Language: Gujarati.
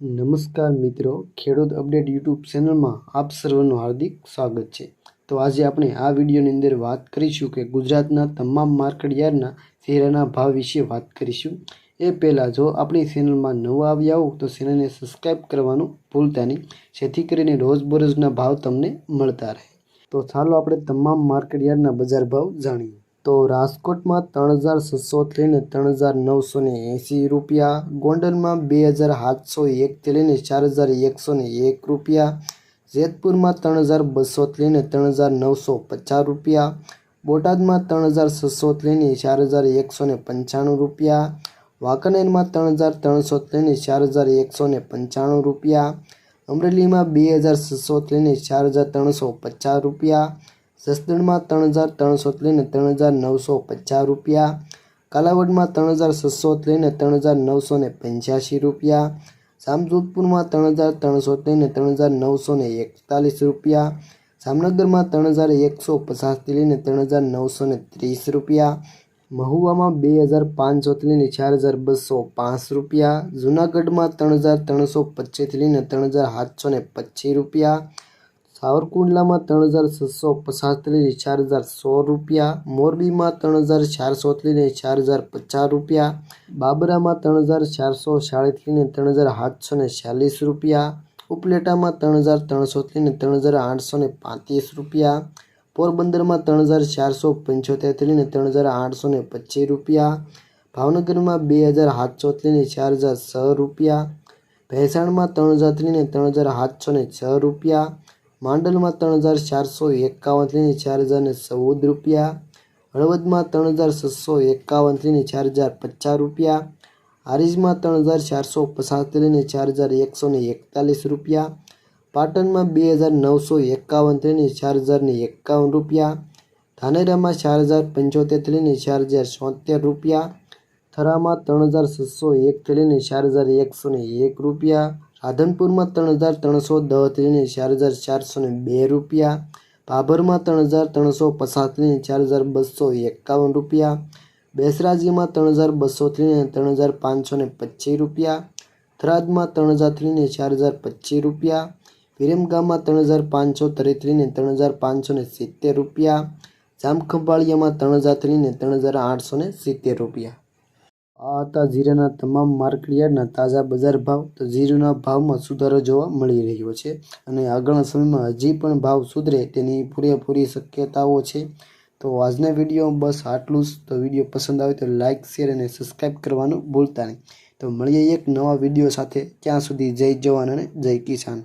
નમસ્કાર મિત્રો, ખેડૂત અપડેટ યુટ્યુબ ચેનલમાં આપ સર્વનું હાર્દિક સ્વાગત છે. તો આજે આપણે આ વિડીયોની અંદર વાત કરીશું કે ગુજરાતના તમામ માર્કેટ યાર્ડના શેરાના ભાવ વિશે વાત કરીશું. એ પહેલાં જો આપણી ચેનલમાં નવા આવ્યા હો, તો ચેનલને સબસ્ક્રાઈબ કરવાનું ભૂલતા નહીં. જેથી કરીને રોજબરોજના ભાવ તમને મળતા રહે. તો ચાલો આપણે તમામ માર્કેટ યાર્ડના બજાર ભાવ જાણીએ. તો રાજકોટમાં ત્રણ હજાર છસો લઈને ત્રણ હજાર નવસો એંસી રૂપિયા, ગોંડલમાં બે હજાર સાતસો એકથી લઈને ચાર હજાર એકસો એક રૂપિયા, જેતપુરમાં ત્રણ હજાર બસોથી લઈને ત્રણ હજાર નવસો પચાસ રૂપિયા, બોટાદમાં ત્રણ હજાર છસો લઈને ચાર હજાર એકસો પંચાણું રૂપિયા, વાંકાનેરમાં ત્રણ હજાર ત્રણસો લઈને ચાર હજાર એકસો પંચાણું રૂપિયા, અમરેલીમાં બે હજાર છસો લઈને ચાર હજાર ત્રણસો પચાસ રૂપિયા જસદણમાં ત્રણ હજાર ત્રણસોથી લઈને ત્રણ હજાર નવસો પચાસ રૂપિયા કાલાવડમાં ત્રણ હજાર છસોથી લઈને ત્રણ હજાર નવસો ને પંચ્યાસી રૂપિયા જામજોધપુરમાં ત્રણ હજાર ત્રણસોથી લઈને ત્રણ હજાર નવસો ને એકતાલીસ રૂપિયા જામનગરમાં ત્રણ હજાર એકસો પચાસથી લઈને ત્રણ હજાર નવસો ને ત્રીસ રૂપિયા મહુવામાં બે હજાર પાંચસોથી લઈને ચાર હજાર બસો પાંચ રૂપિયા જુનાગઢમાં ત્રણ હજાર ત્રણસો પચીસથી લઈને ત્રણ હજાર સાતસો ને પચીસ રૂપિયા સાવરકુંડલામાં ત્રણ હજાર છસો પચાસથી ચાર હજાર સો રૂપિયા મોરબીમાં ત્રણ હજાર ચારસોથી ત્રીને ચાર હજાર પચાસ રૂપિયા બાબરામાં ત્રણ હજાર ચારસો ચાળીસથી ત્રણ હજાર સાતસો ને ચાલીસ રૂપિયા ઉપલેટામાં ત્રણ હજાર ત્રણસોથી ત્રણ હજાર આઠસો ને પાંત્રીસ રૂપિયા પોરબંદરમાં ત્રણ હજાર ચારસો પંચોતેરથી ત્રણ હજાર આઠસો ને પચીસ રૂપિયા ભાવનગરમાં બે હજાર સાતસોથી ચાર હજાર છ રૂપિયા ભેસાણમાં ત્રણ હજારથી ત્રીને ત્રણ હજાર સાતસો ને છ રૂપિયા માંડલમાં ત્રણ હજાર ચારસો એકાવનથી ચાર હજાર ને ચૌદ રૂપિયા. હળવદમાં ત્રણ હજાર છસો એકાવનથી ચાર હજાર પચાસ રૂપિયા. હારીજમાં ત્રણ હજાર ચારસો પચાસથી ચાર હજાર એકસો એકતાલીસ રૂપિયા. પાટણમાં બે હજાર નવસો એકાવનથી ચાર હજાર ને એકાવન રૂપિયા. ધાનેરામાં ચાર હજાર પંચોતેરથી ચાર હજાર છોતેર રૂપિયા. થરામાં ત્રણ હજાર છસો એકથી ચાર હજાર એકસો એક રૂપિયા. રાધનપુરમાં ત્રણ હજાર ત્રણસો દસથી ચાર હજાર ચારસો ને બે રૂપિયા. ભાભરમાં ત્રણ હજાર ત્રણસો પચાસથી ચાર હજાર બસો એકાવન રૂપિયા. બેસરાજીમાં ત્રણ હજાર બસોથી ત્રીને ત્રણ હજાર પાંચસો ને પચીસ રૂપિયા. થરાદમાં ત્રણ હજારથી ચાર હજાર પચીસ રૂપિયા. વિરમગામમાં ત્રણ હજાર પાંચસો ત્રીસથી ત્રણ હજાર પાંચસો ને સિત્તેર રૂપિયા. જામખંભાળિયામાં ત્રણ હજાર લઈને ત્રણ હજાર આઠસો ને સિત્તેર રૂપિયા. આ હતા જીરાના તમામ માર્કેટયાર્ડના તાજા બજાર ભાવ તો જીરુના ભાવમાં સુધારો જોવા મળી રહ્યો છે અને આગળના સમયમાં હજી પણ ભાવ સુધરે તેની પૂરેપૂરી શક્યતાઓ છે. તો આજના વીડિયો બસ આટલું જ. તો વીડિયો પસંદ આવે તો લાઇક શેર અને સબસ્ક્રાઈબ કરવાનું ભૂલતા નહીં. તો મળીએ એક નવા વીડિયો સાથે. ત્યાં સુધી જય જવાન અને જય કિસાન.